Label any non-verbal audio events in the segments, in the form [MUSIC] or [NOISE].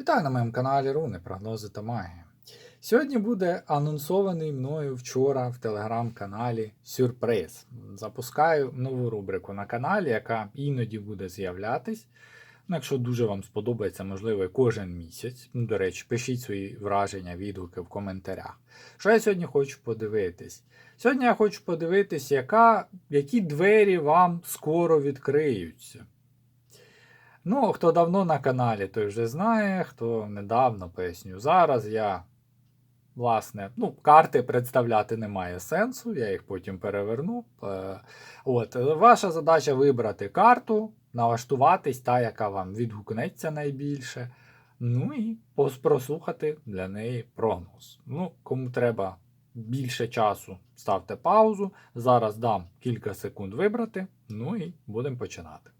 Вітаю на моєму каналі Руни, прогнози та магія. Сьогодні буде анонсований мною вчора в телеграм-каналі сюрприз. Запускаю нову рубрику на каналі, яка іноді буде з'являтись. Ну, якщо дуже вам сподобається, можливо, кожен місяць. Ну, до речі, пишіть свої враження, відгуки в коментарях. Що я сьогодні хочу подивитись? Сьогодні я хочу подивитись, яка, які двері вам скоро відкриються. Ну, хто давно на каналі, той вже знає, хто недавно поясню. Зараз я, власне, ну, карти представляти немає сенсу, я їх потім переверну. Е, От, Ваша задача вибрати карту, налаштуватись, та, яка вам відгукнеться найбільше. Ну і прослухати для неї прогноз. Ну, кому треба більше часу, ставте паузу. Зараз дам кілька секунд вибрати. Ну і будемо починати.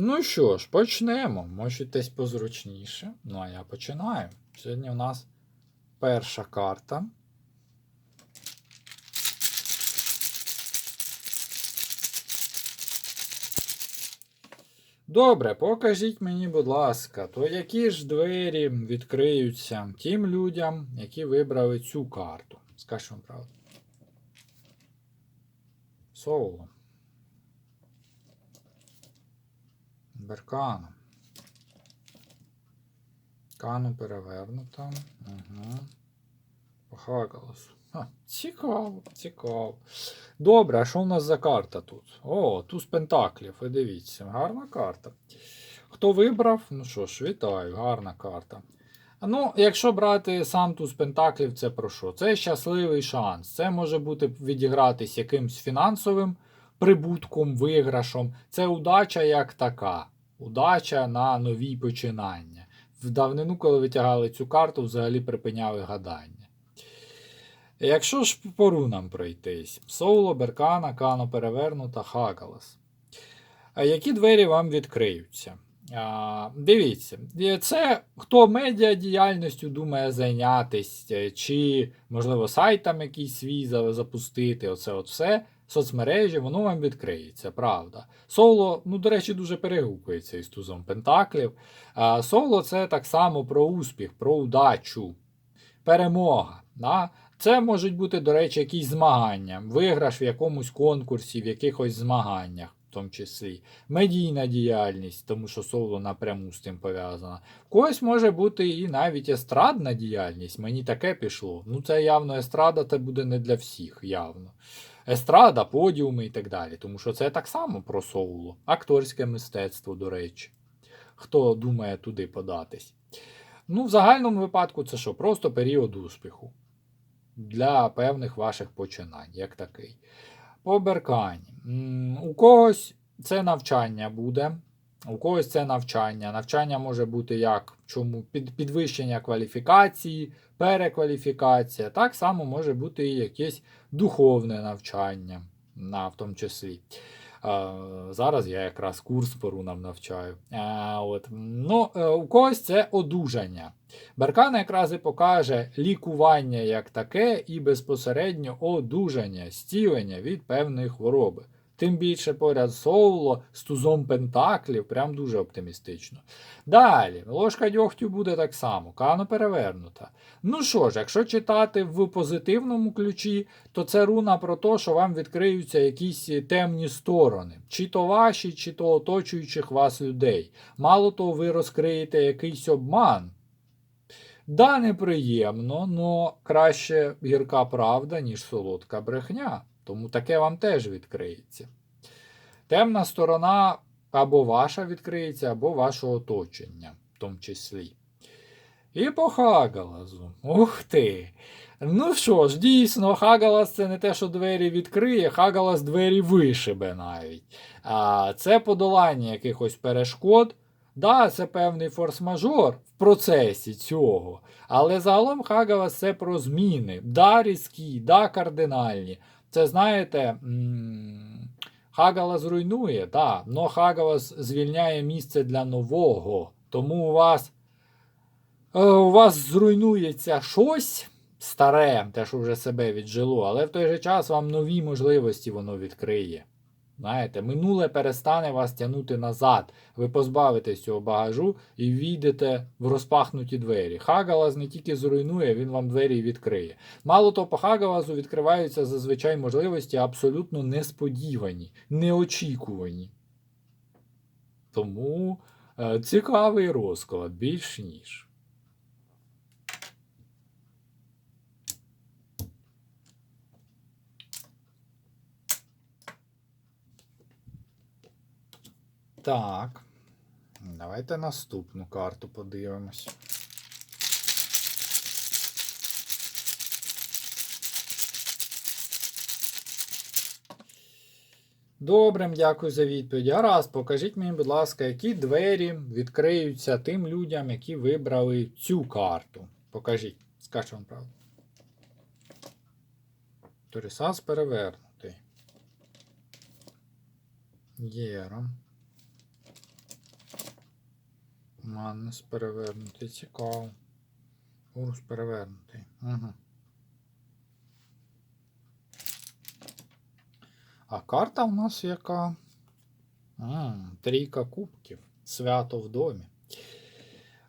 Ну що ж, почнемо. Можетесь позручніше. Ну, а я починаю. Сьогодні у нас перша карта. Добре, покажіть мені, будь ласка, то які ж двері відкриються тим людям, які вибрали цю карту? Скажіть вам правду. Соло. Беркана. Кану перевернута. Угу. По Ха, цікаво, цікаво. Добре, а що у нас за карта тут? О, туз пентаклів. Ви дивіться, гарна карта. Хто вибрав? Ну що ж, вітаю, гарна карта. Ну, якщо брати сам туз пентаклів, це про що? Це щасливий шанс. Це може бути відігратись якимсь фінансовим прибутком, виграшом. Це удача як така. Удача на нові починання. В давнину, коли витягали цю карту, взагалі припиняли гадання. Якщо ж по рунам пройтись: Соло, Беркана, Кано перевернута, Хагалас. Які двері вам відкриються? А, Дивіться, це хто медіадіяльністю думає зайнятися, чи, можливо, сайт там якийсь свій запустити, оце от все, соцмережі, воно вам відкриється, правда. Соло, ну, до речі, дуже перегукується із тузом Пентаклів. Соло це так само про успіх, про удачу, перемога. Да? Це можуть бути, до речі, якісь змагання, виграш в якомусь конкурсі, в якихось змаганнях, в тому числі, медійна діяльність, тому що соло напряму з тим пов'язана. В когось може бути і навіть естрадна діяльність. Мені таке пішло. Ну, це явно естрада, це буде не для всіх, явно. Естрада, подіуми і так далі. Тому що це так само про соуло. Акторське мистецтво, до речі. Хто думає туди податись. Ну, в загальному випадку, це що? Просто період успіху для певних ваших починань, як такий. По беркані. У когось це навчання буде. У когось це навчання. Навчання може бути як чому під, підвищення кваліфікації, перекваліфікація. Так само може бути і якесь духовне навчання, на, в тому числі. Е, зараз я якраз курс по рунам навчаю. Е, от. Ну, е, у когось це одужання. Беркана якраз і покаже лікування як таке і безпосередньо одужання, стілення від певної хвороби. Тим більше поряд Соуло з тузом Пентаклів, прям дуже оптимістично. Далі, ложка дьогтю буде так само, кано перевернута. Ну що ж, якщо читати в позитивному ключі, то це руна про те, що вам відкриються якісь темні сторони, чи то ваші, чи то оточуючих вас людей. Мало того, ви розкриєте якийсь обман. Да, неприємно, но краще гірка правда, ніж солодка брехня. Тому таке вам теж відкриється. Темна сторона або ваша відкриється, або вашого оточення, в тому числі. І по Хагалазу. Ух ти! Ну що ж, дійсно, Хагалас це не те, що двері відкриє, Хагалас двері вишибе навіть. А це подолання якихось перешкод. Да, це певний форс-мажор в процесі цього. Але загалом Хагалас це про зміни. Да, різкі, да, кардинальні. Це знаєте. Хагала зруйнує, руйнує, так, но Хагалас звільняє місце для нового. Тому у вас, е, у вас зруйнується щось старе, те, що вже себе віджило, але в той же час вам нові можливості воно відкриє. Знаєте, минуле перестане вас тягнути назад. Ви позбавитесь цього багажу і війдете в розпахнуті двері. Хагалас не тільки зруйнує, він вам двері відкриє. Мало того, по Хагалазу відкриваються зазвичай можливості абсолютно несподівані, неочікувані. Тому е, цікавий розклад, більш ніж. Так. Давайте наступну карту подивимось. Добре, дякую за відповідь. Гаразд, покажіть мені, будь ласка, які двері відкриються тим людям, які вибрали цю карту. Покажіть, скажу вам правду. Торісас перевернутий. Єра. Маннес перевернутий. Цікаво. Урус перевернутий. Угу. А карта у нас яка? А, трійка кубків. Свято в домі.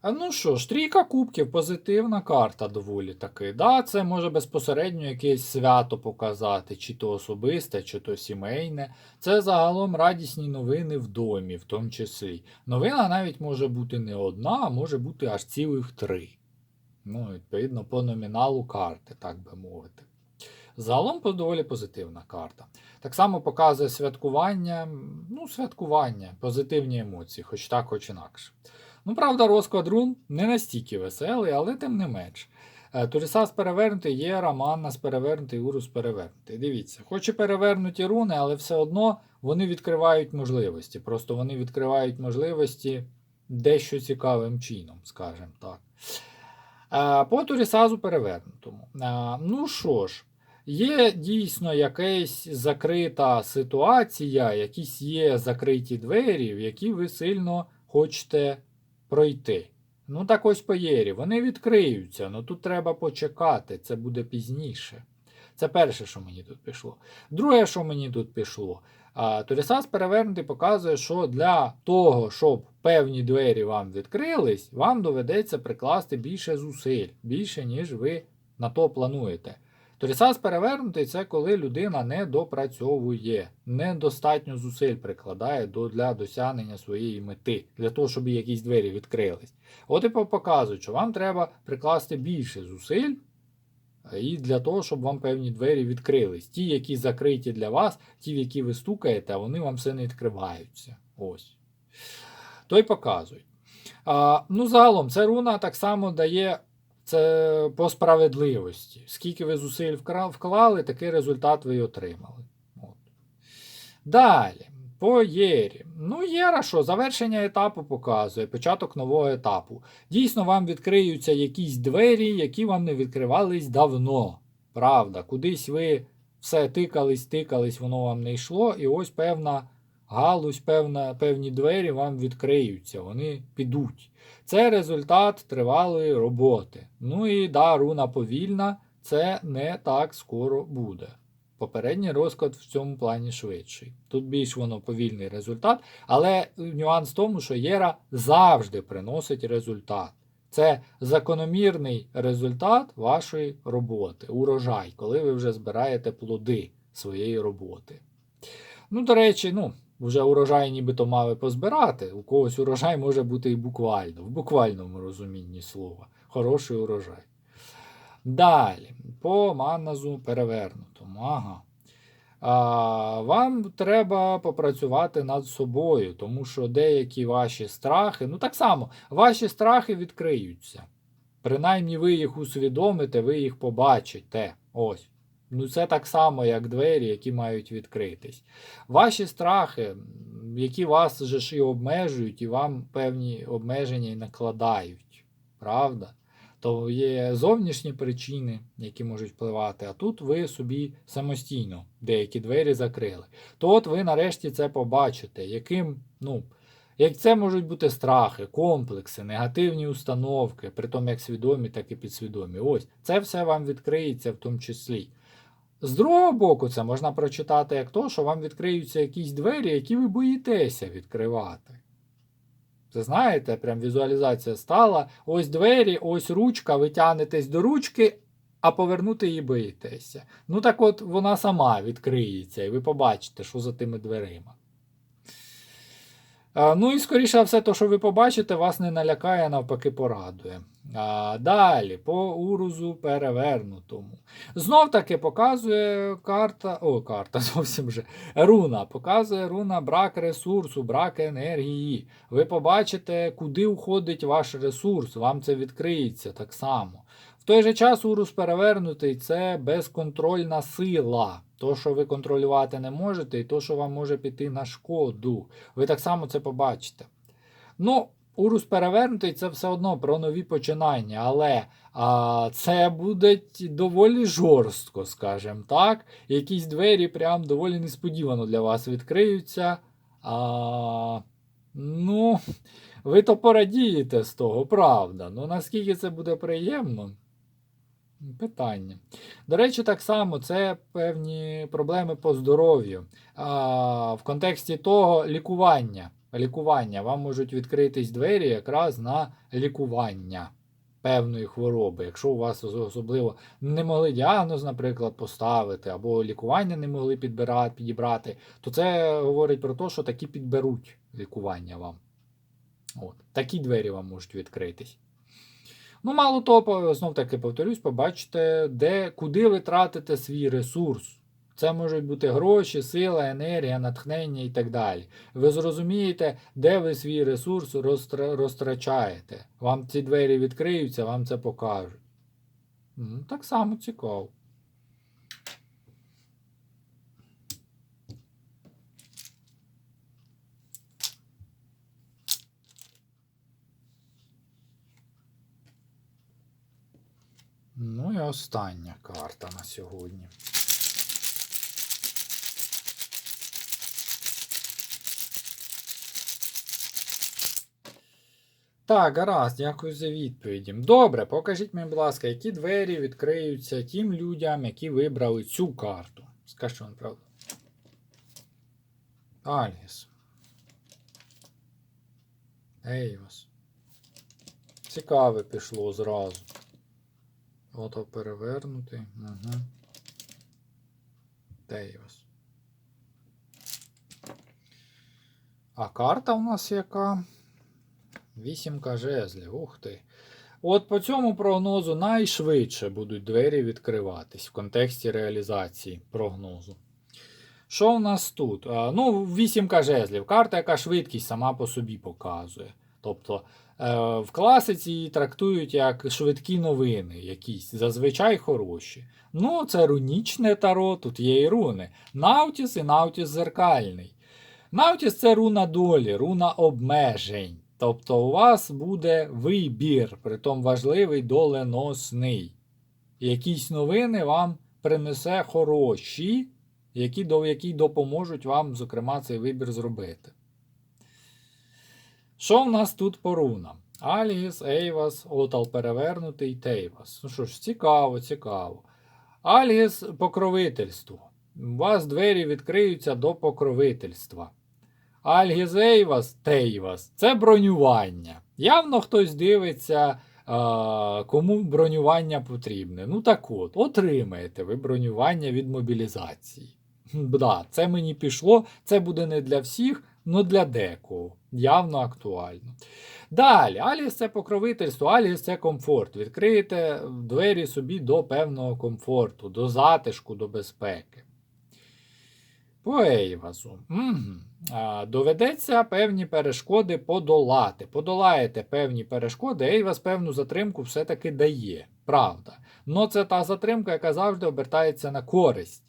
Ну що ж, трійка кубків, позитивна карта доволі таки. Да, це може безпосередньо якесь свято показати, чи то особисте, чи то сімейне. Це загалом радісні новини в домі, в тому числі. Новина навіть може бути не одна, а може бути аж цілих три. Ну, відповідно, по номіналу карти, так би мовити. Загалом доволі позитивна карта. Так само показує святкування, ну, святкування, позитивні емоції, хоч так, хоч інакше. Ну, правда, розклад рун не настільки веселий, але тим не менш. Е, Турісас перевернутий, є Романнас перевернутий, Урус перевернутий. Дивіться, хоч і перевернуті руни, але все одно вони відкривають можливості. Просто вони відкривають можливості дещо цікавим чином, скажімо так. Е, По Турісазу перевернутому. Е, Ну що ж, є дійсно якась закрита ситуація, якісь є закриті двері, в які ви сильно хочете пройти. Ну, так ось по Єрі. Вони відкриються, але тут треба почекати, це буде пізніше. Це перше, що мені тут пішло. Друге, що мені тут пішло, Торісас перевернутий показує, що для того, щоб певні двері вам відкрились, вам доведеться прикласти більше зусиль, більше, ніж ви на то плануєте. Торісас перевернутий це коли людина не допрацьовує, недостатньо зусиль прикладає до, для досягнення своєї мети, для того, щоб якісь двері відкрились. От і показують, що вам треба прикласти більше зусиль, і для того, щоб вам певні двері відкрились. Ті, які закриті для вас, ті, в які ви стукаєте, вони вам все не відкриваються. Ось. То й показують. А, ну, загалом, ця руна так само дає це по справедливості. Скільки ви зусиль вклали, такий результат ви й отримали. От. Далі, по Єрі. Ну, Єра що, завершення етапу показує, початок нового етапу. Дійсно, вам відкриються якісь двері, які вам не відкривались давно. Правда, кудись ви все тикались, тикались, воно вам не йшло, і ось певна галузь, певна, певні двері вам відкриються, вони підуть. Це результат тривалої роботи. Ну і да, руна повільна, це не так скоро буде. Попередній розклад в цьому плані швидший. Тут більш воно повільний результат, але нюанс в тому, що Єра завжди приносить результат. Це закономірний результат вашої роботи, урожай, коли ви вже збираєте плоди своєї роботи. Ну, до речі, ну, вже урожай нібито мали позбирати. У когось урожай може бути і буквально, в буквальному розумінні слова. Хороший урожай. Далі, по маназу перевернутому. Ага. А, вам треба попрацювати над собою, тому що деякі ваші страхи, ну так само, ваші страхи відкриються. Принаймні ви їх усвідомите, ви їх побачите. Ось. Ну, це так само, як двері, які мають відкритись. Ваші страхи, які вас же ж і обмежують, і вам певні обмеження і накладають. Правда? То є зовнішні причини, які можуть впливати, а тут ви собі самостійно деякі двері закрили. То от ви нарешті це побачите, яким, ну, як це можуть бути страхи, комплекси, негативні установки, при тому як свідомі, так і підсвідомі. Ось це все вам відкриється в тому числі. З другого боку, це можна прочитати як то, що вам відкриються якісь двері, які ви боїтеся відкривати. Це знаєте, прям візуалізація стала. Ось двері, ось ручка, ви тянетесь до ручки, а повернути її боїтеся. Ну так от вона сама відкриється, і ви побачите, що за тими дверима. Ну і скоріше все, то, що ви побачите, вас не налякає, навпаки, порадує. А, Далі, по урузу перевернутому. Знов таки показує карта. О, карта [LAUGHS] зовсім же. Руна. Показує руна брак ресурсу, брак енергії. Ви побачите, куди уходить ваш ресурс, вам це відкриється так само. В той же час урус перевернутий це безконтрольна сила. То, що ви контролювати не можете, і то, що вам може піти на шкоду. Ви так само це побачите. Ну, урус перевернутий це все одно про нові починання, але а, це буде доволі жорстко, скажімо так. Якісь двері прям доволі несподівано для вас відкриються. А, ну, ви то порадієте з того, правда. Ну наскільки це буде приємно? Питання. До речі, так само це певні проблеми по здоров'ю. В контексті того лікування. Лікування. Вам можуть відкритись двері якраз на лікування певної хвороби. Якщо у вас особливо не могли діагноз, наприклад, поставити, або лікування не могли підбирати, підібрати, то це говорить про те, що такі підберуть лікування вам. От. Такі двері вам можуть відкритись. Ну, мало того, знов таки повторюсь, побачите, де, куди ви тратите свій ресурс. Це можуть бути гроші, сила, енергія, натхнення і так далі. Ви зрозумієте, де ви свій ресурс розтра... розтрачаєте. Вам ці двері відкриються, вам це покажуть. Так само цікаво. Ну і остання карта на сьогодні. Так, гаразд, дякую за відповіді. Добре, покажіть мені, будь ласка, які двері відкриються тим людям, які вибрали цю карту. Скажіть вам правду. Альгіс. Ейвас. Цікаве пішло зразу. Ото перевернутий. Угу. Дейвас. А карта у нас яка? Вісімка жезлів. Ух ти. От по цьому прогнозу найшвидше будуть двері відкриватись в контексті реалізації прогнозу. Що в нас тут? Ну, вісімка жезлів. Карта, яка швидкість сама по собі показує. Тобто в класиці її трактують як швидкі новини, якісь зазвичай хороші. Ну, це рунічне таро, тут є і руни. Наутіс і Наутіс зеркальний. Наутіс це руна долі, руна обмежень. Тобто у вас буде вибір, притом важливий доленосний. Якісь новини вам принесе хороші, які, які допоможуть вам, зокрема, цей вибір зробити. Що в нас тут по рунам? Аліс, Ейвас, Отал перевернутий, Тейвас. Ну що ж, цікаво, цікаво. Аліс покровительство. У вас двері відкриються до покровительства. Альгізейвас, Тейвас це бронювання. Явно хтось дивиться, кому бронювання потрібне. Ну так от, отримаєте ви бронювання від мобілізації. Да, Це мені пішло, це буде не для всіх, але для декого. Явно актуально. Далі, Аліс це покровительство, Аліс це комфорт. Відкриєте двері собі до певного комфорту, до затишку, до безпеки. По Ейвазу. Угу. Доведеться певні перешкоди подолати. Подолаєте певні перешкоди, Ейвас певну затримку все-таки дає. Правда. Но це та затримка, яка завжди обертається на користь.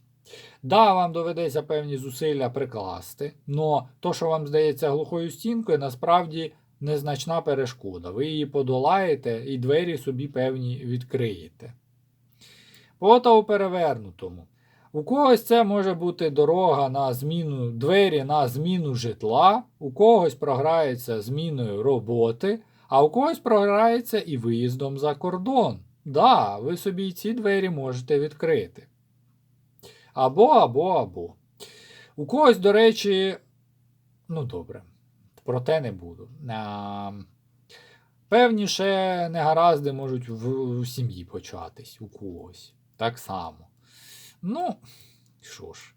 Да, вам доведеться певні зусилля прикласти, но то, що вам здається глухою стінкою, насправді незначна перешкода. Ви її подолаєте і двері собі певні відкриєте. Пота у перевернутому. У когось це може бути дорога на зміну двері на зміну житла, у когось програється зміною роботи, а у когось програється і виїздом за кордон. Да, ви собі ці двері можете відкрити. Або, або, або. У когось, до речі, ну добре, про те не буду. А, певні ще негаразди можуть в, в сім'ї початись у когось. Так само. Ну, що ж,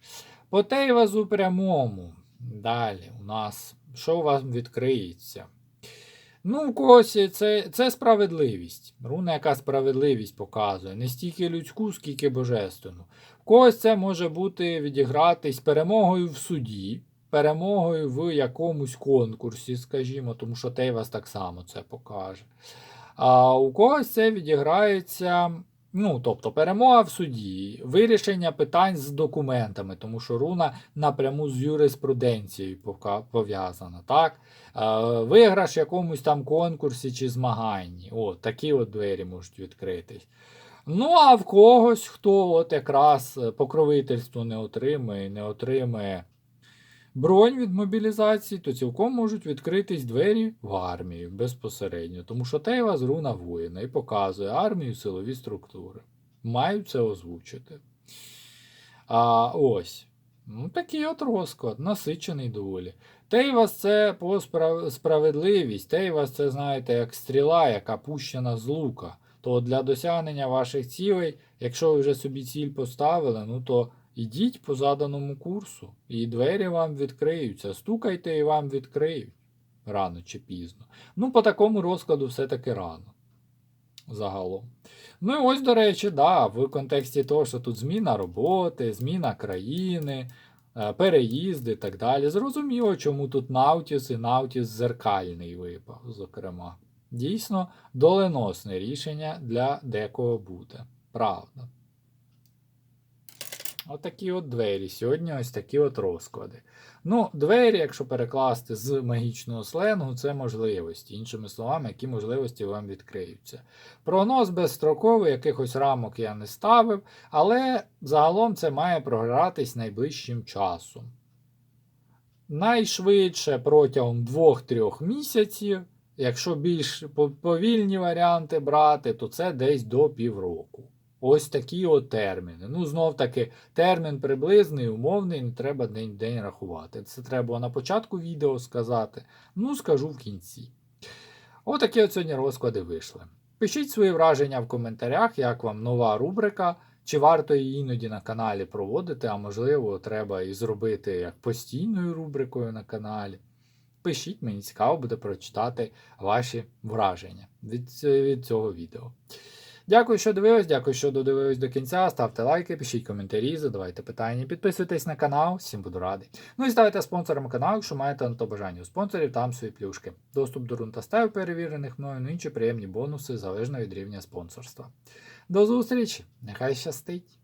по Тейвазу прямому. Далі у нас що у вас відкриється? Ну, у когось це, це справедливість. Руна, яка справедливість показує. Не стільки людську, скільки божественну. У когось це може бути відігратись перемогою в суді, перемогою в якомусь конкурсі, скажімо, тому що Тейвас так само це покаже. А у когось це відіграється. Ну, тобто перемога в суді, вирішення питань з документами, тому що руна напряму з юриспруденцією пов'язана. так? Е, виграш в якомусь там конкурсі чи змаганні. О, такі от двері можуть відкритись. Ну, а в когось, хто от якраз е, покровительство не отримає, не отримає бронь від мобілізації, то цілком можуть відкритись двері в армію безпосередньо. Тому що Тейва з руна воїна і показує армію силові структури. Мають це озвучити. А ось. Ну, такий от розклад, насичений доволі. Тейвас це по справ- справедливість. Тейвас це, знаєте, як стріла, яка пущена з лука. То для досягнення ваших цілей, якщо ви вже собі ціль поставили, ну то ідіть по заданому курсу, і двері вам відкриються. Стукайте і вам відкриють рано чи пізно. Ну, по такому розкладу все-таки рано. Загалом. Ну і ось, до речі, да, в контексті того, що тут зміна роботи, зміна країни, е, переїзди і так далі. Зрозуміло, чому тут Наутіс і Наутіс зеркальний випав, зокрема. Дійсно, доленосне рішення для декого буде. Правда. Отакі от двері. Сьогодні ось такі от розклади. Ну, двері, якщо перекласти з магічного сленгу, це можливості. Іншими словами, які можливості вам відкриються. Прогноз безстроковий, якихось рамок я не ставив, але загалом це має програтись найближчим часом. Найшвидше протягом 2-3 місяців. Якщо більш повільні варіанти брати, то це десь до півроку. Ось такі от терміни. Ну, знов таки, термін приблизний, умовний, не треба день-день рахувати. Це треба на початку відео сказати. Ну, скажу в кінці. Отакі от сьогодні розклади вийшли. Пишіть свої враження в коментарях, як вам нова рубрика, чи варто її іноді на каналі проводити, а можливо, треба і зробити як постійною рубрикою на каналі. Пишіть, мені цікаво буде прочитати ваші враження від, від цього відео. Дякую, що дивились, дякую, що додивились до кінця. Ставте лайки, пишіть коментарі, задавайте питання, підписуйтесь на канал, всім буду радий. Ну і ставайте спонсором каналу, якщо маєте на то бажання. У спонсорів там свої плюшки. Доступ до рунтастаю перевірених мною, ну інші приємні бонуси залежно від рівня спонсорства. До зустрічі! Нехай щастить!